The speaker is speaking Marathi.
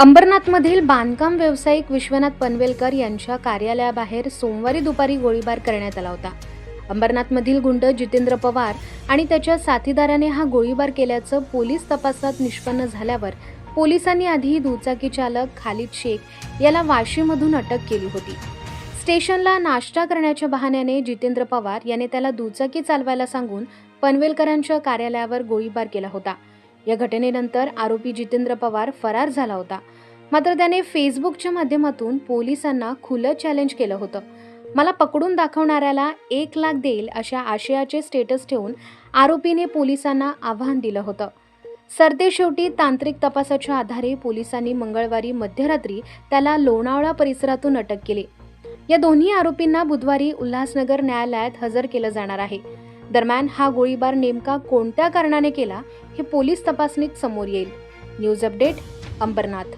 अंबरनाथमधील बांधकाम व्यावसायिक विश्वनाथ पनवेलकर यांच्या कार्यालयाबाहेर सोमवारी दुपारी गोळीबार करण्यात आला होता. अंबरनाथमधील गुंड जितेंद्र पवार आणि त्याच्या साथीदाराने हा गोळीबार केल्याचं पोलीस तपासात निष्पन्न झाल्यावर पोलिसांनी आधी दुचाकी चालक खालिद शेख याला वाशीमधून अटक केली होती. स्टेशनला नाश्ता करण्याच्या बहाण्याने जितेंद्र पवार याने त्याला दुचाकी चालवायला सांगून पनवेलकरांच्या कार्यालयावर गोळीबार केला होता. या घटनेनंतर आरोपी जितेंद्र पवार फरार झाला होता. मात्र त्याने फेसबुकच्या माध्यमातून पोलिसांना खुलं चॅलेंज केलं होतं. मला पकडून दाखवणाऱ्याला एक लाख देईल अशा आशयाचे स्टेटस ठेवून आरोपीने पोलिसांना आव्हान दिलं होतं. सरतेशेवटी तांत्रिक तपासाच्या आधारे पोलिसांनी मंगळवारी मध्यरात्री त्याला लोणावळा परिसरातून अटक केली. या दोन्ही आरोपींना बुधवारी उल्हासनगर न्यायालयात हजर केलं जाणार आहे. दरम्यान हा गोळीबार नेमका कोणत्या कारणाने केला हे पोलीस तपासणीत समोर येईल. News update Ambernath.